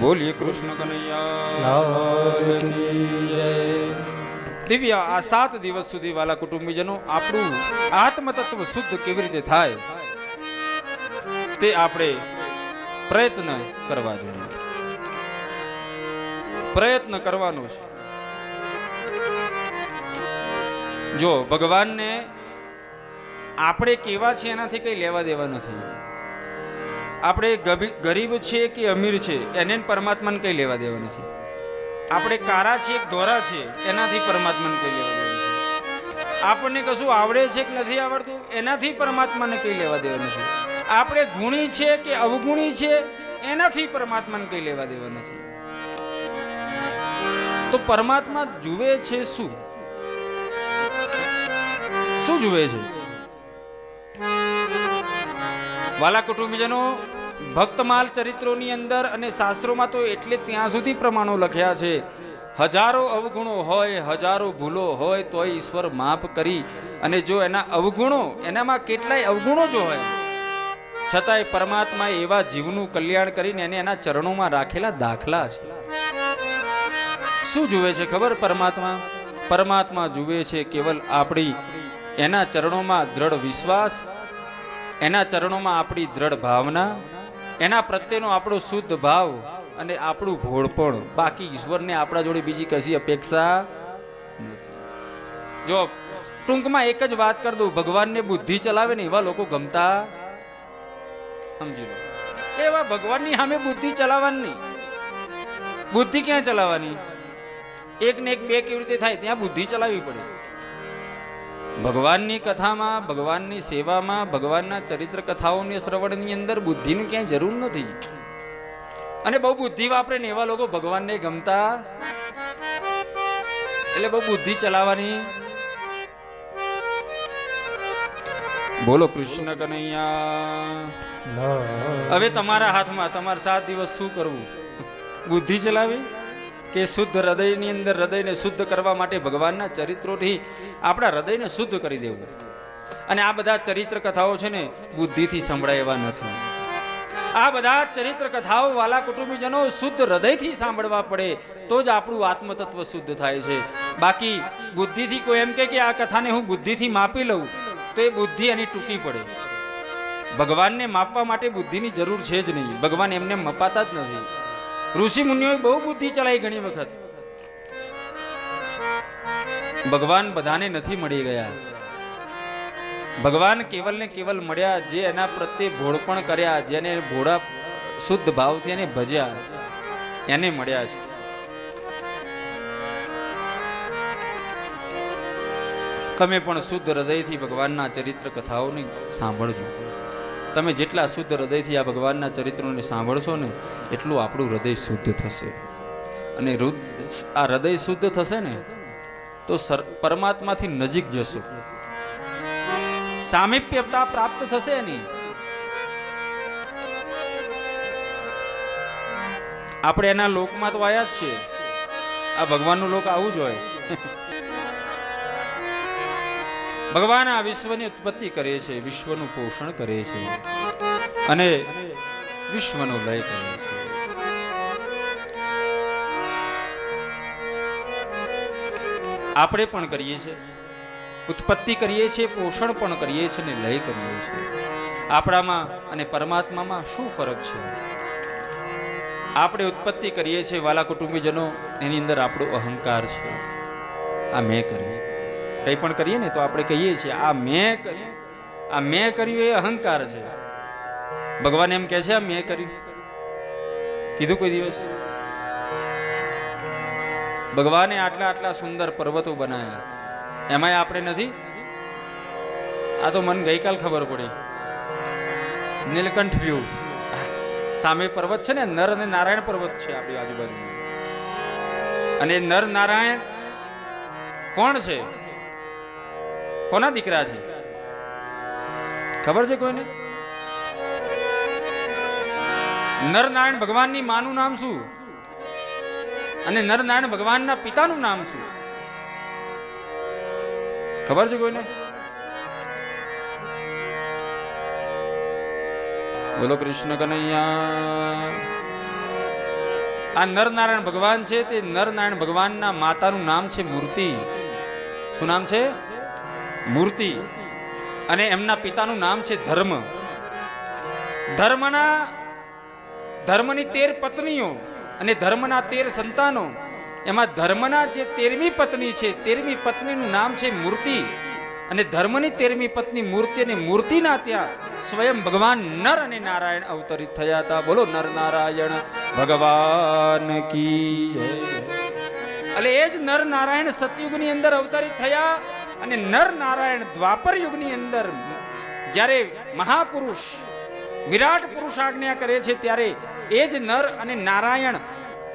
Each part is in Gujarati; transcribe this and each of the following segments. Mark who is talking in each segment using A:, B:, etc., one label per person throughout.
A: બોલીએ કૃષ્ણ કનૈયા. દિવ્ય આ સાત દિવસ સુધી વાલા કુટુંબીજનો આપણું આત્મતત્વ શુદ્ધ કેવી રીતે થાય તે આપણે પ્રયત્ન કરવા જોઈએ. પ્રયત્ન કરવાનો છે. જો ભગવાનને આપણે કેવા છે એનાથી કંઈ લેવા દેવા નથી. આપણે ગરીબ છે કે અમીર છે એને પરમાત્માને કંઈ લેવા દેવા નથી આપણે કારા છીએ કે ધોરા છીએ, એનાથી પરમાત્માને કંઈ લેવા દેવા નથી આપણને કશું આવડે છે કે નથી આવડતું? એનાથી પરમાત્માને કંઈ લેવા દેવા નથી આપણે ગુણી છે કે અવગુણી છે, એનાથી પરમાત્માને કંઈ લેવા દેવા નથી તો પરમાત્મા જુએ છે શું? શું જુએ છે? વાલા કુટુંબીજનો, ભક્તમાલ ચરિત્રોની અંદર અને શાસ્ત્રોમાં તો એટલે ત્યાં સુધી પ્રમાણો લખ્યા છે. હજારો અવગુણો હોય, હજારો ભૂલો હોય તોય ઈશ્વર માફ કરી અને જો એના અવગુણો, એનામાં કેટલાય અવગુણો જો હોય, છતાંય પરમાત્માએ એવા જીવનું કલ્યાણ કરીને એને એના ચરણોમાં રાખેલા દાખલા છે. શું જુએ છે ખબર પરમાત્મા? પરમાત્મા જુએ છે કેવલ આપણી, એના ચરણોમાં દ્રઢ વિશ્વાસ એના ચરણોમાં આપણી દ્રઢ ભાવના, એના પ્રત્યેનો આપણો શુદ્ધ ભાવ અને આપણું ભોળપણ. બાકી ઈશ્વરને આપણા જોડે બીજી કશી અપેક્ષા નથી. જો ટૂંકમાં એક જ વાત કરી દઉં, ભગવાનને બુદ્ધિ ચલાવે ને એવા લોકો ગમતા સમજી લો. એવા ભગવાનની સામે બુદ્ધિ ચલાવવાની બુદ્ધિ ક્યાં ચલાવવાની? એક ને એક બે કેવી રીતે થાય? ત્યાં બુદ્ધિ ચલાવવી પડે. ભગવાનની કથામાં ભગવાનની સેવામાં ભગવાનના ચરિત્ર કથાઓની શ્રવણની અંદર બુદ્ધિની ક્યાંય જરૂર નથી. અને બહુ બુદ્ધિ વાપરે ને એવા લોકો ભગવાનને ગમતા. એટલે બહુ બુદ્ધિ ચલાવવાની. બોલો કૃષ્ણ કનૈયા. હવે તમારા હાથમાં તમારે સાત દિવસ શું કરવું? બુદ્ધિ ચલાવી? કે શુદ્ધ હૃદયની અંદર હૃદયને શુદ્ધ કરવા માટે ભગવાનના ચરિત્રોથી આપણા હૃદયને શુદ્ધ કરી દેવું. અને આ બધા ચરિત્ર કથાઓ છે ને, બુદ્ધિથી સંભળાય એવા નથી. આ બધા ચરિત્ર કથાઓ વાલા કુટુંબીજનો શુદ્ધ હૃદયથી સાંભળવા પડે, તો જ આપણું આત્મતત્વ શુદ્ધ થાય છે. બાકી બુદ્ધિથી કોઈ એમ કે આ કથાને હું બુદ્ધિથી માપી લઉં, તો એ બુદ્ધિ એની ટૂંકી પડે. ભગવાનને માપવા માટે બુદ્ધિની જરૂર છે જ નહીં. ભગવાન એમને મપાતા જ નથી. ઋષિ મુનિઓએ બહુ બુદ્ધિ ચલાવી ઘણી વખત. ભગવાન બધાને નથી મળી ગયા. ભગવાન કેવલ ને કેવલ મળ્યા, જે એના પ્રત્યે ભોળપણ કર્યા, જેને ભોળા શુદ્ધ ભાવથી એને ભજ્યા, એને મળ્યા છે. તમે પણ શુદ્ધ હૃદયથી ભગવાનના ચરિત્ર કથાઓને સાંભળજો. તમે જેટલા શુદ્ધ હૃદયથી આ ભગવાનના ચરિત્રોને સાંભળશો ને, એટલું આપણું હૃદય શુદ્ધ થશે. અને આ હૃદય શુદ્ધ થશે ને, તો પરમાત્માથી નજીક જશો. સામીપ્યતા પ્રાપ્ત થશે નહીં. આપણે એના લોકમાં તો આયા જ છીએ. આ ભગવાનનું લોક આવું જ હોય. ભગવાન આ વિશ્વની ઉત્પત્તિ કરે છે, વિશ્વનું પોષણ કરે છે અને વિશ્વનો લય કરે છે. આપણે પણ કરીએ છીએ, ઉત્પત્તિ કરીએ છીએ, પોષણ પણ કરીએ છીએ અને લય કરીએ છીએ. આપણામાં અને પરમાત્મામાં શું ફરક છે? આપણે ઉત્પત્તિ કરીએ છીએ વાલા કુટુંબીજનો, એની અંદર આપણો અહંકાર છે. આ મેં કર્યું. કંઈ પણ કરીએ ને તો આપણે કહીએ છીએ, આ મેં કર્યું. આ મેં કર્યું એ અહંકાર છે. ભગવાન એમ કહે છે, આ મેં કર્યું. કીધું કોઈ દિવસ? ભગવાને આટલા આટલા સુંદર પર્વતો બનાવ્યા. એમાંય આપણે નથી? આ તો મને ગઈકાલ ખબર પડી. નીલકંઠ વ્યૂ સામે પર્વત છે ને, નર અને નારાયણ પર્વત છે આપણી આજુબાજુમાં. અને નર નારાયણ કોણ છે? કોના દીકરા છે? ખબર છે કોઈને? નરનારાયણ ભગવાનની માનું નામ શું? અને નરનારાયણ ભગવાનના પિતાનું નામ શું? ખબર છે કોઈને? બોલો કૃષ્ણ કનૈયા. આ નરનારાયણ ભગવાન છે તે નરનારાયણ ભગવાનના માતાનું નામ છે મૂર્તિ. શું નામ છે? મૂર્તિ અને એમના પિતાનું નામ છે ધર્મ. ધર્મના ધર્મની તેર પત્નીઓ અને ધર્મના તેર સંતાનો. એમાં ધર્મના જે તેરમી પત્ની છે, તેરમી પત્નીનું નામ છે મૂર્તિ. અને ધર્મની તેરમી પત્ની મૂર્તિ અને મૂર્તિના ત્યાં સ્વયં ભગવાન નર અને નારાયણ અવતરિત થયા હતા. બોલો, નર નારાયણ, ભગવાન કી એટલે એ જ નર નારાયણ સતયુગની અંદર અવતરિત થયા. અને નર નારાયણ દ્વાપર યુગની અંદર જ્યારે મહાપુરુષ, વિરાટ પુરુષ આજ્ઞા કરે છે, ત્યારે એ જ નર અને નારાયણ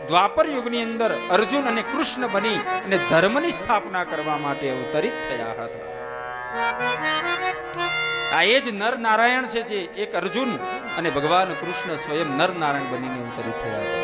A: દ્વાપર યુગની અંદર અર્જુન અને કૃષ્ણ બની અને ધર્મની સ્થાપના કરવા માટે અવતરિત થયા હતા. આ એ જ નર નારાયણ છે જે એક અર્જુન અને ભગવાન કૃષ્ણ સ્વયં નર નારાયણ બનીને અવતરિત થયા હતા.